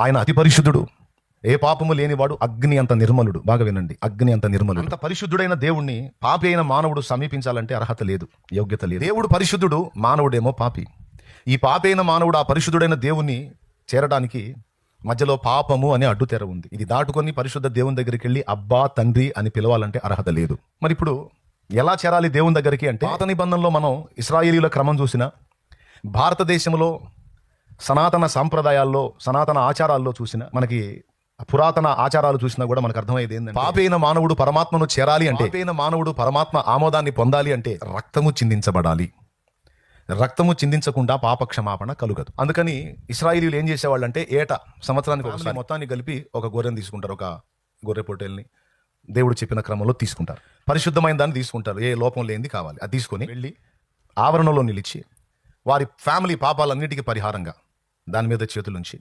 ఆయన అతి పరిశుద్ధుడు. ఏ పాపము లేనివాడు అగ్ని అంత నిర్మలుడు. బాగా వినండి. అగ్ని అంత నిర్మలుడు. అంత పరిశుద్ధుడైన దేవుణ్ణి పాపి అయిన మానవుడు సమీపించాలంటే అర్హత లేదు యోగ్యత లేదు. దేవుడు పరిశుద్ధుడు మానవుడేమో పాపి. ఈ పాపి అయిన మానవుడు ఆ పరిశుద్ధుడైన దేవుణ్ణి చేరడానికి మధ్యలో పాపము అనే అడ్డు తెర ఉంది. ఇది దాటుకొని పరిశుద్ధ దేవుని దగ్గరికి వెళ్ళి అబ్బా తండ్రి అని పిలవాలంటే అర్హత లేదు. మరి ఇప్పుడు ఎలా చేరాలి దేవుని దగ్గరికి అంటే పాత నిబంధనలో మనం ఇస్రాయేలీల క్రమం చూసిన భారతదేశంలో సనాతన సాంప్రదాయాల్లో సనాతన ఆచారాల్లో చూసిన మనకి పురాతన ఆచారాలు చూసినా కూడా మనకు అర్థమయ్యేది ఏంటంటే పాపైన మానవుడు పరమాత్మను చేరాలి అంటే పాపైన మానవుడు పరమాత్మ ఆమోదాన్ని పొందాలి అంటే రక్తము చిందించబడాలి. రక్తము చిందించకుండా పాప క్షమాపణ కలుగదు. అందుకని ఇస్రాయిలీలు ఏం చేసేవాళ్ళంటే ఏటా సంవత్సరానికి ఒకసారి మొత్తాన్ని కలిపి ఒక గొర్రెని తీసుకుంటారు ఒక గొర్రె పొట్టేల్ని. దేవుడు చెప్పిన క్రమంలో తీసుకుంటారు. పరిశుద్ధమైన దాన్ని తీసుకుంటారు. ఏ లోపం లేనిది కావాలి. అది తీసుకొని వెళ్ళి ఆవరణలో నిలిచి వారి ఫ్యామిలీ పాపాలన్నిటికీ పరిహారంగా దాని మీద చేతులుంచి.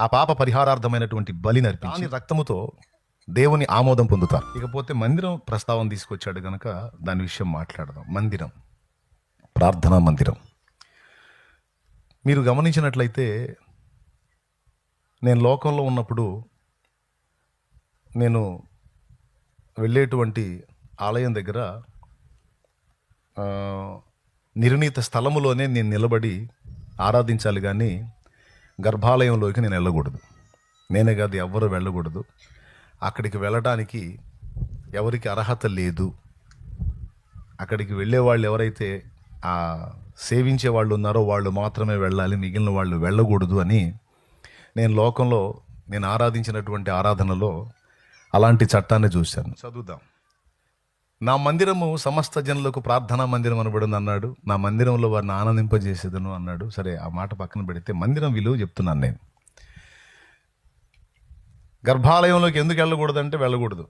ఆ పాప పరిహారార్థమైనటువంటి బలి నర్పించి రక్తముతో దేవుని ఆమోదం పొందుతారు. ఇకపోతే మందిరం ప్రస్తావన తీసుకొచ్చాడు గనక దాని విషయం మాట్లాడదాం. మందిరం. ప్రార్థనా మందిరం. మీరు గమనించినట్లయితే నేను లోకంలో ఉన్నప్పుడు నేను వెళ్ళేటువంటి ఆలయం దగ్గర నిర్ణీత స్థలములోనే నేను నిలబడి ఆరాధించాలి కానీ గర్భాలయంలోకి నేను వెళ్ళకూడదు. నేనే కాదు ఎవ్వరు వెళ్ళకూడదు. అక్కడికి వెళ్ళడానికి ఎవరికి అర్హత లేదు. అక్కడికి వెళ్ళే వాళ్ళు ఎవరైతే ఆ సేవించే వాళ్ళు ఉన్నారో వాళ్ళు మాత్రమే వెళ్ళాలి మిగిలిన వాళ్ళు వెళ్ళకూడదు అని నేను లోకంలో నేను ఆరాధించినటువంటి ఆరాధనలో అలాంటి చట్టాన్ని చూశాను. చదువుదాం. నా మందిరము సమస్త జనులకు ప్రార్థనా మందిరం అనబడింది అన్నాడు. నా మందిరంలో వారిని ఆనందింపజేసేదను అన్నాడు. సరే ఆ మాట పక్కన పెడితే మందిరం విలువ చెప్తున్నాను నేను. గర్భాలయంలోకి ఎందుకు వెళ్ళకూడదంటే వెళ్ళకూడదు.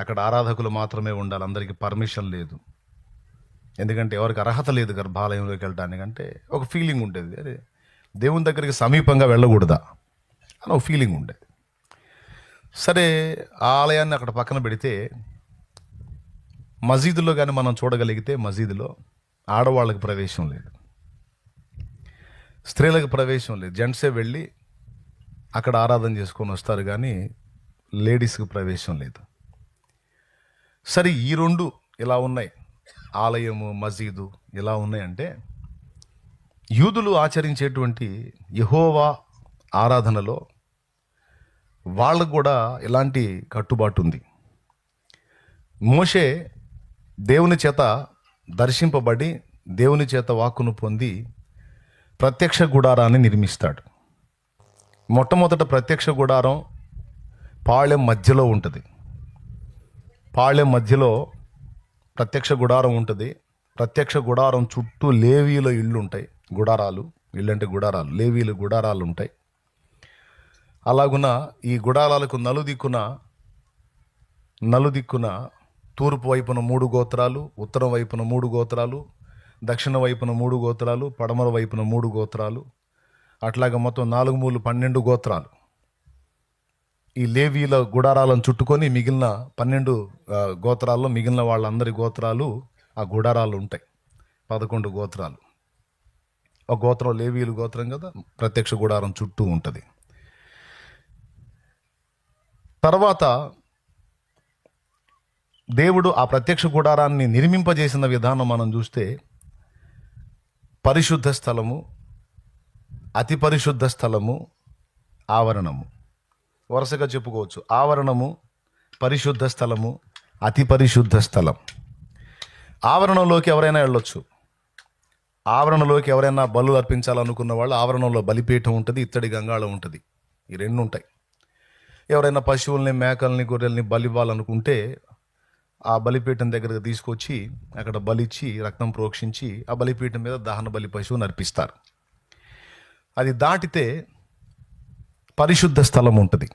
అక్కడ ఆరాధకులు మాత్రమే ఉండాలి అందరికీ పర్మిషన్ లేదు. ఎందుకంటే ఎవరికి అర్హత లేదు గర్భాలయంలోకి వెళ్ళడానికంటే ఒక ఫీలింగ్ ఉండేది. అదే దేవుని దగ్గరికి సమీపంగా వెళ్ళకూడదా అని ఒక ఫీలింగ్ ఉండేది. సరే ఆ ఆలయాన్ని అక్కడ పక్కన పెడితే మసీదులో కానీ మనం చూడగలిగితే మసీదులో ఆడవాళ్ళకి ప్రవేశం లేదు. స్త్రీలకు ప్రవేశం లేదు. జెంట్సే వెళ్ళి అక్కడ ఆరాధన చేసుకొని వస్తారు కానీ లేడీస్కి ప్రవేశం లేదు. సరే ఈ రెండు ఇలా ఉన్నాయి? ఆలయము మసీదు ఇలా ఉన్నాయంటే యూదులు ఆచరించేటువంటి యహోవా ఆరాధనలో వాళ్ళకు కూడా ఇలాంటి కట్టుబాటు ఉంది. మోషే దేవుని చేత దర్శింపబడి దేవుని చేత వాక్కును పొంది ప్రత్యక్ష గుడారాన్ని నిర్మిస్తాడు. మొట్టమొదట ప్రత్యక్ష గుడారం పాళెం మధ్యలో ఉంటుంది. పాళెం మధ్యలో ప్రత్యక్ష గుడారం ఉంటుంది. ప్రత్యక్ష గుడారం చుట్టూ లేవీల ఇళ్ళు ఉంటాయి. గుడారాలు ఇళ్ళు అంటే గుడారాలు లేవీలు గుడారాలు ఉంటాయి. అలాగున ఈ గుడారాలకు నలుదిక్కున నలుదిక్కున తూర్పు వైపున మూడు గోత్రాలు ఉత్తరం వైపున మూడు గోత్రాలు దక్షిణ వైపున మూడు గోత్రాలు పడమర వైపున మూడు గోత్రాలు. అట్లాగే మొత్తం నాలుగు మూలు పన్నెండు గోత్రాలు. ఈ లేవీల గుడారాలను చుట్టుకొని మిగిలిన పన్నెండు గోత్రాల్లో మిగిలిన వాళ్ళందరి గోత్రాలు ఆ గుడారాలు ఉంటాయి. పదకొండు గోత్రాలు. ఒక గోత్రం లేవీలు గోత్రం కదా ప్రత్యక్ష గుడారం చుట్టూ ఉంటుంది. తర్వాత దేవుడు ఆ ప్రత్యక్ష గుడారాన్ని నిర్మింపజేసిన విధానం మనం చూస్తే పరిశుద్ధ స్థలము అతి పరిశుద్ధ స్థలము ఆవరణము. వరుసగా చెప్పుకోవచ్చు. ఆవరణము పరిశుద్ధ స్థలము అతి పరిశుద్ధ స్థలం. ఆవరణంలోకి ఎవరైనా వెళ్ళొచ్చు. ఆవరణలోకి ఎవరైనా బలు అర్పించాలనుకున్న వాళ్ళు ఆవరణంలో బలిపీఠం ఉంటుంది ఇత్తడి గంగాళం ఉంటుంది. ఈ రెండు ఉంటాయి ఎవరైనా పశువుల్ని మేకల్ని గొర్రెల్ని బలి ఇవ్వాలనుకుంటే ఆ బలిపీఠం దగ్గరకు తీసుకొచ్చి అక్కడ బలిచ్చి రక్తం ప్రోక్షించి ఆ బలిపీఠం మీద దహన బలి పశువు అర్పిస్తారు. అది దాటితే పరిశుద్ధ స్థలం ఉంటుంది.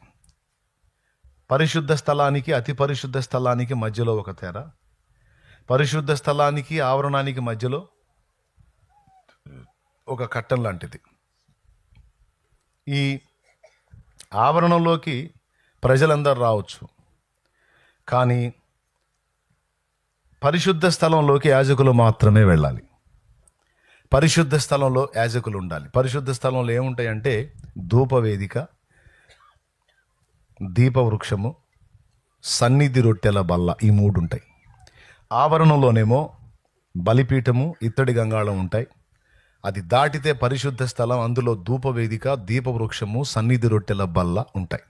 పరిశుద్ధ స్థలానికి అతి పరిశుద్ధ స్థలానికి మధ్యలో ఒక తెర. పరిశుద్ధ స్థలానికి ఆవరణానికి మధ్యలో ఒక కట్టం లాంటిది. ఈ ఆవరణంలోకి ప్రజలందరూ రావచ్చు. కానీ పరిశుద్ధ స్థలంలోకి యాజకులు మాత్రమే వెళ్ళాలి. పరిశుద్ధ స్థలంలో యాజకులు ఉండాలి. పరిశుద్ధ స్థలంలో ఏముంటాయంటే ధూపవేదిక దీపవృక్షము సన్నిధి రొట్టెల బల్ల ఈ మూడు ఉంటాయి ఆవరణలోనేమో బలిపీఠము ఇత్తడి గంగాళం ఉంటాయి. అది దాటితే పరిశుద్ధ స్థలం అందులో ధూపవేదిక దీపవృక్షము సన్నిధి రొట్టెల బల్ల ఉంటాయి.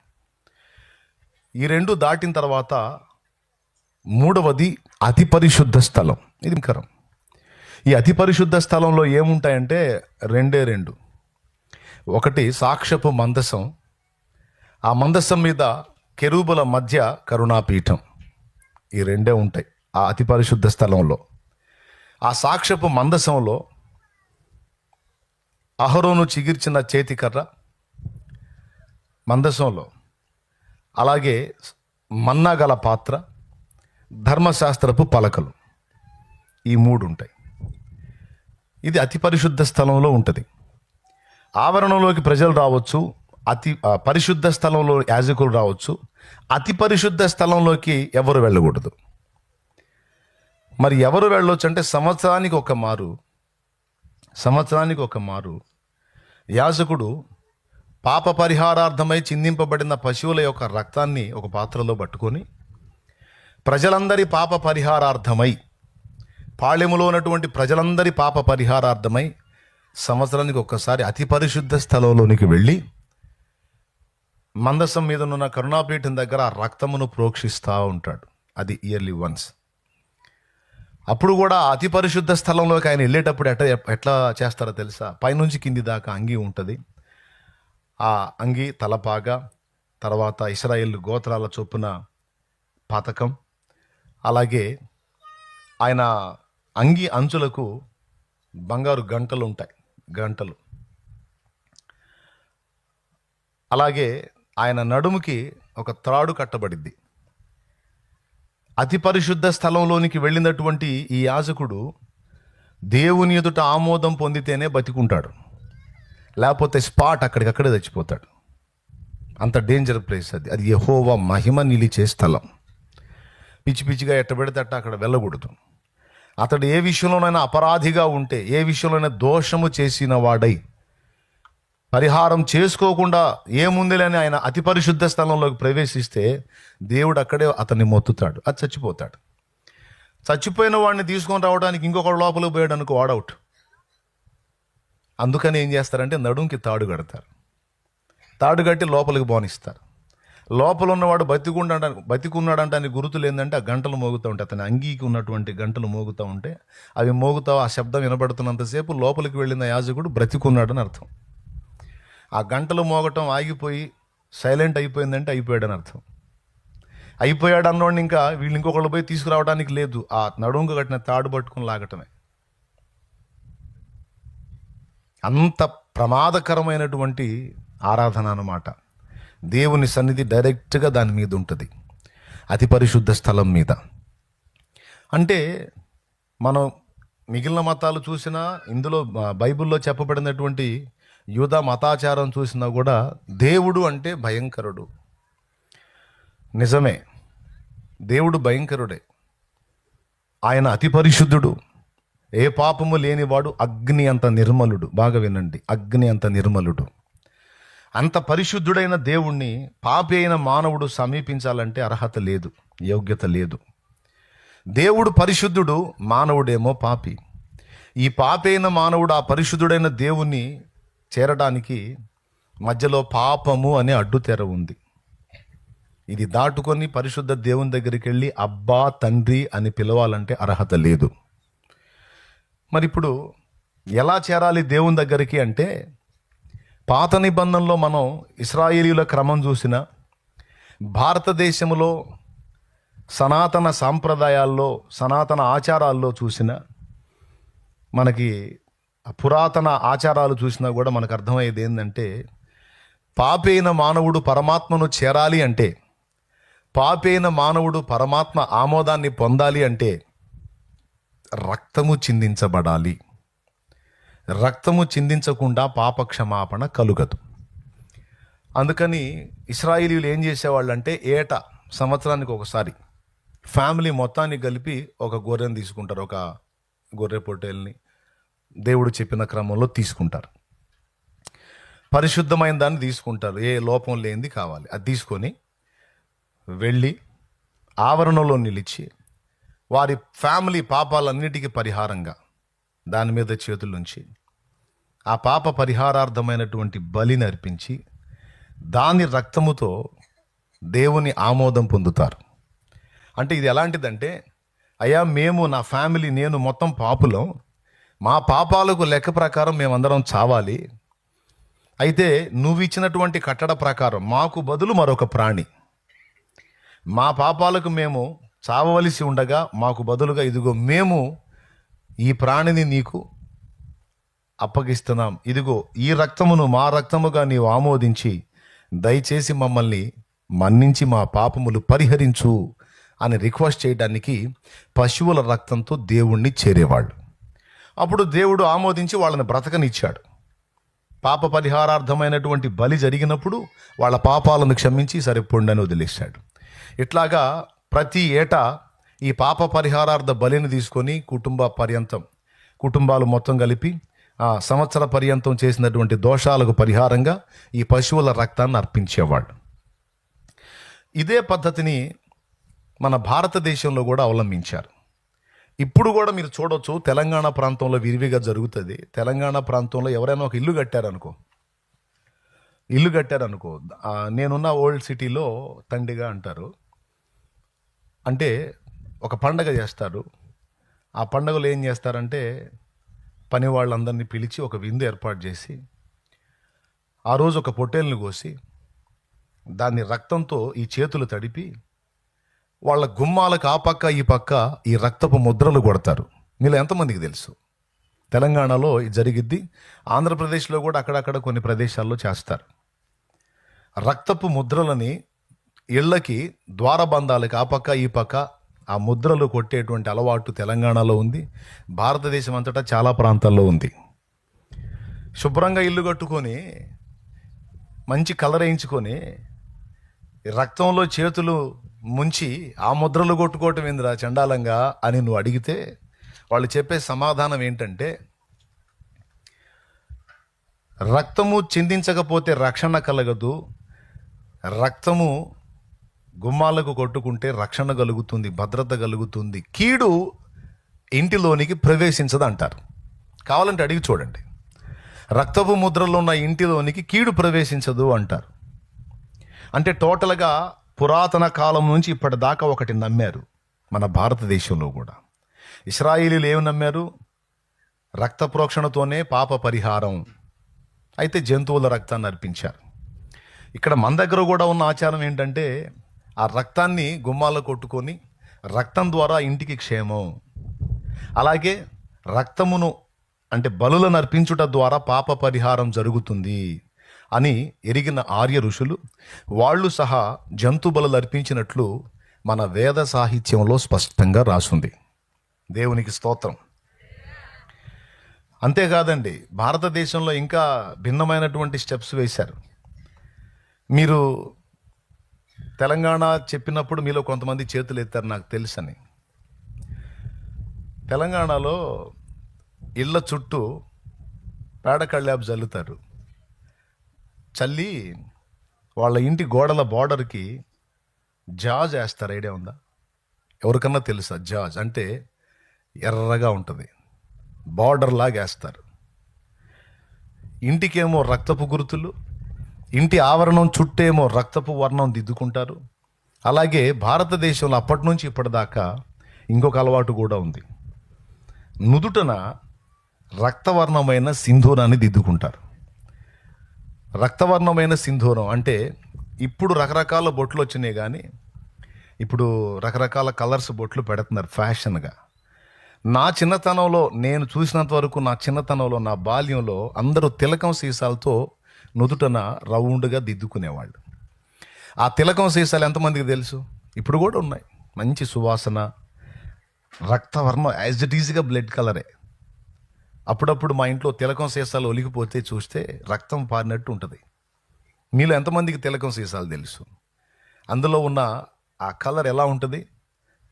ఈ రెండు దాటిన తర్వాత మూడవది అతి పరిశుద్ధ స్థలం. ఇది కరం. ఈ అతి పరిశుద్ధ స్థలంలో ఏముంటాయంటే రెండే రెండు. ఒకటి సాక్షపు మందసం ఆ మందసం మీద కెరూబుల మధ్య కరుణాపీఠం. ఈ రెండే ఉంటాయి ఆ అతి పరిశుద్ధ స్థలంలో. ఆ సాక్షపు మందసంలో అహరోను చిగిర్చిన చేతికర్ర మందసంలో అలాగే మన్నా గల పాత్ర ధర్మశాస్త్రపు పలకలు. ఈ మూడు ఉంటాయి ఇది అతి పరిశుద్ధ స్థలంలో ఉంటుంది. ఆవరణలోకి ప్రజలు రావచ్చు అతి పరిశుద్ధ స్థలంలో యాజకులు రావచ్చు అతి పరిశుద్ధ స్థలంలోకి ఎవరు వెళ్ళకూడదు. మరి ఎవరు వెళ్ళొచ్చు అంటే సంవత్సరానికి ఒక మారు సంవత్సరానికి ఒక మారు. యాజకుడు పాప పరిహారార్థమై చిందింపబడిన పశువుల యొక్క రక్తాన్ని ఒక పాత్రలో పట్టుకొని ప్రజలందరి పాప పరిహారార్థమై పాళెములో ఉన్నటువంటి ప్రజలందరి పాప పరిహారార్థమై సంవత్సరానికి ఒక్కసారి అతి పరిశుద్ధ స్థలంలోనికి వెళ్ళి మందసం మీద ఉన్న కరుణాపీఠం దగ్గర ఆ రక్తమును ప్రోక్షిస్తూ ఉంటాడు. అది ఇయర్లీ వన్స్. అప్పుడు కూడా అతి పరిశుద్ధ స్థలంలోకి ఆయన వెళ్ళేటప్పుడు ఎట్లా ఎట్లా చేస్తారో తెలుసా? పైనుంచి కింది దాకా అంగి ఉంటుంది. ఆ అంగి తలపాగా తర్వాత ఇస్రాయేల్ గోత్రాల చొప్పున పథకం అలాగే ఆయన అంగి అంచులకు బంగారు గంటలు ఉంటాయి గంటలు. అలాగే ఆయన నడుముకి ఒక త్రాడు కట్టబడిద్ది. అతి పరిశుద్ధ స్థలంలోనికి వెళ్ళినటువంటి ఈ యాజకుడు దేవుని ఎదుట ఆమోదం పొందితేనే బతికుంటాడు. లేకపోతే స్పాట్ అక్కడికక్కడే చచ్చిపోతాడు. అంత డేంజర్ ప్లేస్ అది. అది యహోవా మహిమ నిలిచే స్థలం. పిచ్చి పిచ్చిగా ఎట్టబెడితే అట్ట అక్కడ వెళ్ళకూడదు. అతడు ఏ విషయంలోనైనా అపరాధిగా ఉంటే ఏ విషయంలోనైనా దోషము చేసిన వాడై పరిహారం చేసుకోకుండా ఏముందిలేని ఆయన అతి పరిశుద్ధ స్థలంలోకి ప్రవేశిస్తే దేవుడు అక్కడే అతన్ని మొత్తుతాడు. అది చచ్చిపోతాడు. చచ్చిపోయిన వాడిని తీసుకొని రావడానికి ఇంకొకడు లోపలికి పోయాడు అనుకో వాడవుట్ అందుకని ఏం చేస్తారంటే నడుంకి తాడు కడతారు. తాడు కట్టి లోపలికి పోనిస్తారు లోపల ఉన్నవాడు బతికుండా బతికున్నాడంటే గుర్తులు ఏంటంటే ఆ గంటలు మోగుతూ ఉంటాయి అతని అంగీకి ఉన్నటువంటి గంటలు మోగుతూ ఉంటే అవి మోగుతావు ఆ శబ్దం వినబడుతున్నంతసేపు లోపలికి వెళ్ళిన యాజకుడు బ్రతికున్నాడని అర్థం. ఆ గంటలు మోగటం ఆగిపోయి సైలెంట్ అయిపోయిందంటే అయిపోయాడని అర్థం. అయిపోయాడు అన్నోడిని ఇంకా వీళ్ళు ఇంకొకళ్ళు పోయి తీసుకురావడానికి లేదు. ఆ నడుంకు కట్టిన తాడు పట్టుకుని లాగటమే. అంత ప్రమాదకరమైనటువంటి ఆరాధన అన్నమాట. దేవుని సన్నిధి డైరెక్ట్గా దాని మీద ఉంటుంది. అతి పరిశుద్ధ స్థలం మీద. అంటే మనం మిగిలిన మతాలు చూసినా ఇందులో బైబిల్లో చెప్పబడినటువంటి యూదా మతాచారం చూసినా కూడా దేవుడు అంటే భయంకరుడు. నిజమే. దేవుడు భయంకరుడే. ఆయన అతి పరిశుద్ధుడు. ఏ పాపము లేనివాడు అగ్ని అంత నిర్మలుడు. బాగా వినండి. అగ్ని అంత నిర్మలుడు. అంత పరిశుద్ధుడైన దేవుణ్ణి పాపి అయిన మానవుడు సమీపించాలంటే అర్హత లేదు యోగ్యత లేదు. దేవుడు పరిశుద్ధుడు మానవుడేమో పాపి. ఈ పాపైన మానవుడు ఆ పరిశుద్ధుడైన దేవుణ్ణి చేరడానికి మధ్యలో పాపము అనే అడ్డుతెర ఉంది. ఇది దాటుకొని పరిశుద్ధ దేవుని దగ్గరికి వెళ్ళి అబ్బా తండ్రి అని పిలవాలంటే అర్హత లేదు. మరి ఇప్పుడు ఎలా చేరాలి దేవుని దగ్గరికి అంటే పాత నిబంధనలో మనం ఇస్రాయేలీల క్రమం చూసిన భారతదేశంలో సనాతన సాంప్రదాయాల్లో సనాతన ఆచారాల్లో చూసిన మనకి పురాతన ఆచారాలు చూసినా కూడా మనకు అర్థమయ్యేది ఏంటంటే పాపైన మానవుడు పరమాత్మను చేరాలి అంటే పాపైన మానవుడు పరమాత్మ ఆమోదాన్ని పొందాలి అంటే రక్తము చిందించబడాలి. రక్తము చిందించకుండా పాప క్షమాపణ కలుగదు. అందుకని ఇస్రాయిలీలు ఏం చేసేవాళ్ళు అంటే ఏటా సంవత్సరానికి ఒకసారి ఫ్యామిలీ మొత్తాన్ని కలిపి ఒక గొర్రెని తీసుకుంటారు ఒక గొర్రె పొట్టేల్ని దేవుడు చెప్పిన క్రమంలో తీసుకుంటారు. పరిశుద్ధమైన దాన్ని తీసుకుంటారు. ఏ లోపం లేనిది కావాలి. అది తీసుకొని వెళ్ళి ఆవరణలో నిలిచి వారి ఫ్యామిలీ పాపాలన్నిటికీ పరిహారంగా దాని మీద చేతులుంచి ఆ పాప పరిహారార్థమైనటువంటి బలిని అర్పించి దాని రక్తముతో దేవుని ఆమోదం పొందుతారు. అంటే ఇది ఎలాంటిదంటే అయ్యా మేము నా ఫ్యామిలీ నేను మొత్తం పాపులం మా పాపాలకు లెక్క ప్రకారం మేమందరం చావాలి. అయితే నువ్వు ఇచ్చినటువంటి కట్టడ ప్రకారం మాకు బదులు మరొక ప్రాణి. మా పాపాలకు మేము చావవలసి ఉండగా మాకు బదులుగా ఇదిగో మేము ఈ ప్రాణిని నీకు అప్పగిస్తున్నాం. ఇదిగో ఈ రక్తమును మా రక్తముగా నీవు ఆమోదించి దయచేసి మమ్మల్ని మన్నించి మా పాపములు పరిహరించు అని రిక్వెస్ట్ చేయడానికి పశువుల రక్తంతో దేవుణ్ణి చేరేవాళ్ళు. అప్పుడు దేవుడు ఆమోదించి వాళ్ళని బ్రతకనిచ్చాడు. పాప పరిహారార్థమైనటువంటి బలి జరిగినప్పుడు వాళ్ళ పాపాలను క్షమించి సరిపోండని వదిలేశాడు. ఇట్లాగా ప్రతి ఏటా ఈ పాప పరిహారార్థ బలిని తీసుకొని కుటుంబ పర్యంతం కుటుంబాలు మొత్తం కలిపి ఆ సంవత్సర పర్యంతం చేసినటువంటి దోషాలకు పరిహారంగా ఈ పశువుల రక్తాన్ని అర్పించేవాళ్ళు. ఇదే పద్ధతిని మన భారతదేశంలో కూడా అవలంబించారు. ఇప్పుడు కూడా మీరు చూడొచ్చు తెలంగాణ ప్రాంతంలో విరివిగా జరుగుతుంది. తెలంగాణ ప్రాంతంలో ఎవరైనా ఒక ఇల్లు కట్టారనుకో ఇల్లు కట్టారనుకో నేనున్న ఓల్డ్ సిటీలో తండిగా అంటారు. అంటే ఒక పండగ చేస్తారు ఆ పండగలో ఏం చేస్తారంటే పని వాళ్ళందరినీ పిలిచి ఒక విందు ఏర్పాటు చేసి ఆ రోజు ఒక పొట్టేల్ని కోసి దాన్ని రక్తంతో ఈ చేతులు తడిపి వాళ్ళ గుమ్మాలకు ఆ పక్క ఈ పక్క ఈ రక్తపు ముద్రలు కొడతారు. మీలో ఎంతమందికి తెలుసు? తెలంగాణలో ఇది జరిగిద్ది. ఆంధ్రప్రదేశ్లో కూడా అక్కడక్కడ కొన్ని ప్రదేశాల్లో చేస్తారు. రక్తపు ముద్రలని ఇళ్ళకి ద్వారబంధాలకి ఆ పక్క ఈ పక్క ఆ ముద్రలు కొట్టేటువంటి అలవాటు తెలంగాణలో ఉంది. భారతదేశం అంతటా చాలా ప్రాంతాల్లో ఉంది. శుభ్రంగా ఇల్లు కట్టుకొని మంచి కలర్ వేయించుకొని రక్తంలో చేతులు ముంచి ఆ ముద్రలు కొట్టుకోవటం ఏందిరా చండాలంగా అని నువ్వు అడిగితే వాళ్ళు చెప్పే సమాధానం ఏంటంటే రక్తము చిందించకపోతే రక్షణ కలగదు. రక్తము గుమ్మాలకు కొట్టుకుంటే రక్షణ కలుగుతుంది భద్రత కలుగుతుంది. కీడు ఇంటిలోనికి ప్రవేశించదు అంటారు కావాలంటే అడిగి చూడండి. రక్తపు ముద్రలో ఉన్న ఇంటిలోనికి కీడు ప్రవేశించదు అంటారు. అంటే టోటల్గా పురాతన కాలం నుంచి ఇప్పటిదాకా ఒకటి నమ్మారు మన భారతదేశంలో కూడా. ఇస్రాయిలీలు ఏమి నమ్మారు? రక్త ప్రోక్షణతోనే పాప పరిహారం. అయితే జంతువుల రక్తాన్ని అర్పించారు. ఇక్కడ మన దగ్గర కూడా ఉన్న ఆచారం ఏంటంటే ఆ రక్తాన్ని గుమ్మాల్లో కొట్టుకొని రక్తం ద్వారా ఇంటికి క్షేమం. అలాగే రక్తమును అంటే బలులను అర్పించుట ద్వారా పాప పరిహారం జరుగుతుంది అని ఎరిగిన ఆర్య ఋషులు వాళ్ళు సహా జంతు బలులు అర్పించినట్లు మన వేద సాహిత్యంలో స్పష్టంగా రాసుంది. దేవునికి స్తోత్రం. అంతేకాదండి భారతదేశంలో ఇంకా భిన్నమైనటువంటి స్టెప్స్ వేశారు. మీరు తెలంగాణ చెప్పినప్పుడు మీలో కొంతమంది చేతులు ఎత్తారు నాకు తెలుసని. తెలంగాణలో ఇళ్ళ చుట్టూ పేడకళ్ళాపు చల్లుతారు చల్లి వాళ్ళ ఇంటి గోడల బార్డర్కి జాజ్ వేస్తారు ఐడియా ఉందా? ఎవరికన్నా తెలుసా జాజ్? అంటే ఎర్రగా ఉంటుంది. బార్డర్ లాగా వేస్తారు ఇంటికేమో రక్తపు గుర్తులు ఇంటి ఆవరణం చుట్టేమో రక్తపు వర్ణం దిద్దుకుంటారు. అలాగే భారతదేశంలో అప్పటి నుంచి ఇప్పటిదాకా ఇంకొక అలవాటు కూడా ఉంది. నుదుటన రక్తవర్ణమైన సింధూరాన్ని దిద్దుకుంటారు. రక్తవర్ణమైన సింధూరం అంటే ఇప్పుడు రకరకాల బొట్లు వచ్చినాయి కానీ ఇప్పుడు రకరకాల కలర్స్ బొట్లు పెడుతున్నారు ఫ్యాషన్గా. నా చిన్నతనంలో నేను చూసినంత వరకు నా చిన్నతనంలో నా బాల్యంలో అందరూ తిలకం సీసాలతో నుదుటన రౌండ్గా దిద్దుకునేవాళ్ళు. ఆ తిలకం సీసాలు ఎంతమందికి తెలుసు? ఇప్పుడు కూడా ఉన్నాయి. మంచి సువాసన రక్తవర్ణం యాజ్ ఇట్ ఈజీగా బ్లడ్ కలరే అప్పుడప్పుడు మా ఇంట్లో తిలకం సీసాలు ఒలిగిపోతే చూస్తే రక్తం పారినట్టు ఉంటుంది. మీలో ఎంతమందికి తిలకం సీసాలు తెలుసు? అందులో ఉన్న ఆ కలర్ ఎలా ఉంటుంది?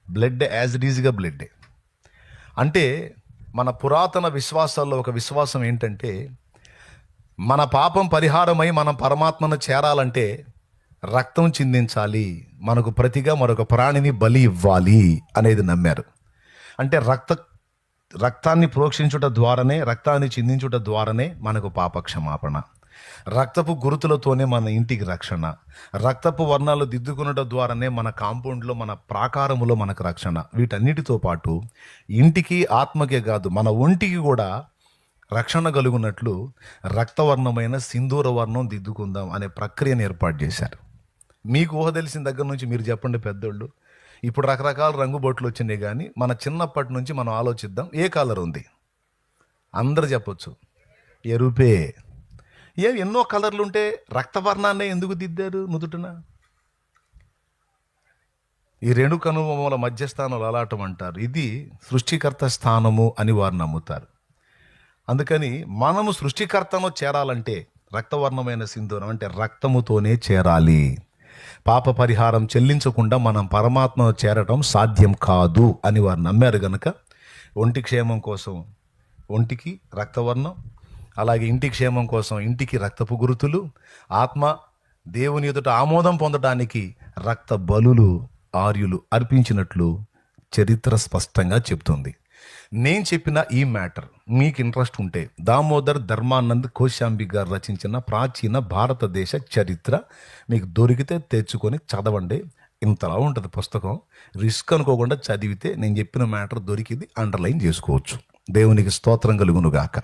బ్లడ్ యాజ్ ఇట్ ఈజ్గా బ్లడ్డే అంటే మన పురాతన విశ్వాసాల్లో ఒక విశ్వాసం ఏంటంటే మన పాపం పరిహారమై మనం పరమాత్మను చేరాలంటే రక్తం చిందించాలి మనకు ప్రతిగా మరొక ప్రాణిని బలి ఇవ్వాలి అనేది నమ్మారు. అంటే రక్త రక్తాన్ని ప్రోక్షించుట ద్వారానే రక్తాన్ని చిందించుట ద్వారానే మనకు పాప క్షమాపణ రక్తపు గురుతులతోనే మన ఇంటికి రక్షణ. రక్తపు వర్ణాలు దిద్దుకునడం ద్వారానే మన కాంపౌండ్లో మన ప్రాకారములో మనకు రక్షణ. వీటన్నిటితో పాటు ఇంటికి ఆత్మకే కాదు మన ఒంటికి కూడా రక్షణ కలుగునట్లు రక్తవర్ణమైన సింధూర వర్ణం దిద్దుకుందాం అనే ప్రక్రియను ఏర్పాటు చేశారు. మీకు ఊహ తెలిసిన దగ్గర నుంచి మీరు చెప్పండి పెద్దోళ్ళు. ఇప్పుడు రకరకాల రంగు బొట్లు వచ్చినాయి కానీ మన చిన్నప్పటి నుంచి మనం ఆలోచిద్దాం ఏ కలర్ ఉంది? అందరు చెప్పొచ్చు ఎరుపే. ఏ ఎన్నో కలర్లు ఉంటే రక్తవర్ణాన్నే ఎందుకు దిద్దారు నుదుటిన? ఈ రెండు కనుమల అలాటం అంటారు. ఇది సృష్టికర్త స్థానము అని వారు నమ్ముతారు. అందుకని మనము సృష్టికర్తను చేరాలంటే రక్తవర్ణమైన సింధూరం అంటే రక్తముతోనే చేరాలి. పాప పరిహారం చెల్లించకుండా మనం పరమాత్మను చేరటం సాధ్యం కాదు అని వారు నమ్మారు గనక ఒంటి క్షేమం కోసం ఒంటికి రక్తవర్ణం అలాగే ఇంటి క్షేమం కోసం ఇంటికి రక్తపు గురుతులు ఆత్మ దేవుని ఎదుట ఆమోదం పొందడానికి రక్త బలులు ఆర్యులు అర్పించినట్లు చరిత్ర స్పష్టంగా చెప్తుంది నేను చెప్పిన ఈ మ్యాటర్ మీకు ఇంట్రెస్ట్ ఉంటే దామోదర్ ధర్మానంద్ కోశాంబి గారు రచించిన ప్రాచీన భారతదేశ చరిత్ర మీకు దొరికితే తెచ్చుకొని చదవండి. ఇంతలా ఉంటుంది పుస్తకం. రిస్క్ అనుకోకుండా చదివితే నేను చెప్పిన మ్యాటర్ దొరికింది అండర్లైన్ చేసుకోవచ్చు. దేవునికి స్తోత్రం కలుగునుగాక.